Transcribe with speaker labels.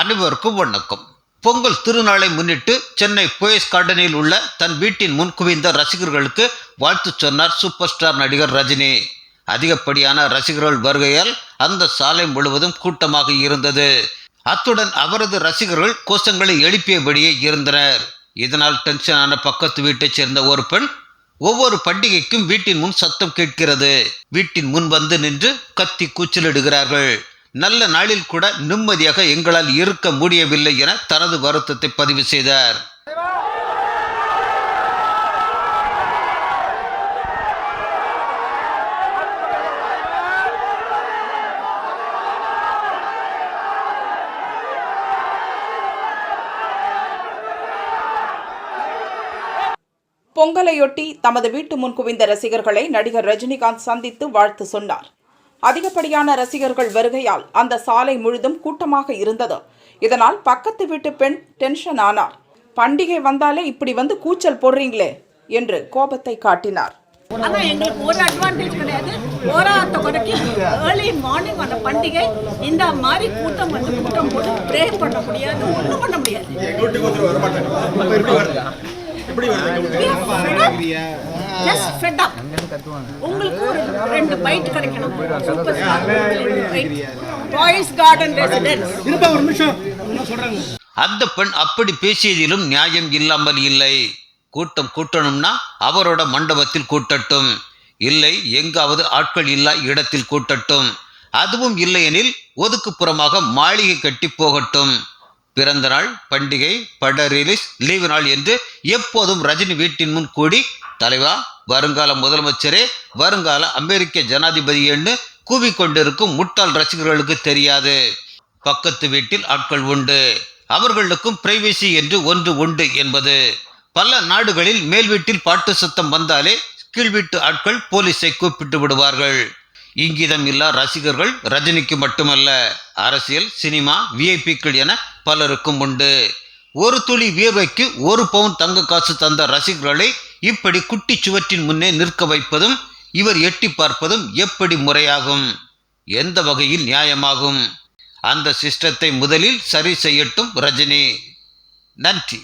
Speaker 1: அனைவருக்கும் வணக்கம். பொங்கல் திருநாளை முன்னிட்டு சென்னை போயஸ் கார்டனில் உள்ள தன் வீட்டின் முன் குவிந்த ரசிகர்களுக்கு வாழ்த்து சொன்னார் சூப்பர் ஸ்டார் நடிகர் ரஜினி. அதிகப்படியான ரசிகர்கள் வருகையால் அந்த சாலை முழுவதும் கூட்டமாக இருந்தது. அத்துடன் அவரது ரசிகர்கள் கோஷங்களை எழுப்பியபடியே இருந்தனர். இதனால் டென்ஷனான பக்கத்து வீட்டைச் சேர்ந்த ஒரு பெண் ஒவ்வொரு பண்டிகைக்கும் வீட்டின் முன் சத்தம் கேட்கிறது. வீட்டின் முன் வந்து நின்று கத்தி கூச்சலிடுகிறார்கள். நல்ல நாளில் கூட நிம்மதியாக எங்களால் இருக்க முடியவில்லை என தனது வருத்தத்தை பதிவு செய்தார்.
Speaker 2: பொங்கலையொட்டி தமது வீட்டு முன் குவிந்த ரசிகர்களை நடிகர் ரஜினிகாந்த் சந்தித்து வாழ்த்து சொன்னார். அதிகப்படியான ரசிகர்கள் வருகையால் அந்த சாலை முழுதும் கூட்டமாக இருந்தது. இதனால் பக்கத்து வீட்டு பெண் டென்ஷன் ஆனார். பண்டிகை வந்தாலே இப்படி வந்து கூச்சல் போடுறீங்களே என்று கோபத்தை காட்டினார்.
Speaker 3: ஆனா எங்களுக்கு ஒரு அட்வான்டேஜ் கிடையாது. போராட்ட குறைக்கு ஏர்லி மார்னிங் அந்த பண்டிகை இந்த மாதிரி கூட்டம் வந்து கூட்டம் போட்டு ப்ரே பண்ண முடியாது ஒன்றும் பண்ண முடியாது. Just fed up. உங்களுக்கு ஒரு ரெண்டு பைட் கிடைக்கணும். Super star Poes Garden residence
Speaker 1: அந்த பெண் அப்படி பேசியதிலும் நியாயம் இல்லாமல் இல்லை. கூட்டம் கூட்டணும்னா அவரோட மண்டபத்தில் கூட்டட்டும். இல்லை எங்காவது ஆட்கள் இல்லா இடத்தில் கூட்டட்டும். அதுவும் இல்லையெனில் ஒதுக்குப்புறமாக மாளிகை கட்டி போகட்டும். பிறந்த நாள் பண்டிகை பட ரிலீஸ் லீவு நாள் என்று எப்போதும் ரஜினி வீட்டின் முன் கூடி தலைவா வருங்கால முதலமைச்சரே வருங்கால அமெரிக்க ஜனாதிபதி என்று கூவிக்கொண்டிருக்கும் முட்டாள் ரசிகர்களுக்கு தெரியாது. பக்கத்து வீட்டில் ஆட்கள் உண்டு. அவர்களுக்கும் பிரைவசி என்று ஒன்று உண்டு என்பது. பல நாடுகளில் மேல் வீட்டில் பாட்டு சத்தம் வந்தாலே கீழ் வீட்டு ஆட்கள் போலீஸை கூப்பிட்டு விடுவார்கள். இங்கிதம் இல்லா ரசிகர்கள் ரஜினிக்கு மட்டுமல்ல. அரசியல் சினிமா விஐபிக்கள் என பலருக்கும் உண்டு. ஒரு துளி வியர்வைக்கு ஒரு பவுன் தங்க காசு தந்த ரசிகர்களை இப்படி குட்டி சுவற்றின் முன்னே நிற்க வைப்பதும் இவர் எட்டி பார்ப்பதும் எப்படி முறையாகும்? எந்த வகையில் நியாயமாகும்? அந்த சிஸ்டத்தை முதலில் சரி செய்யட்டும் ரஜினி. நன்றி.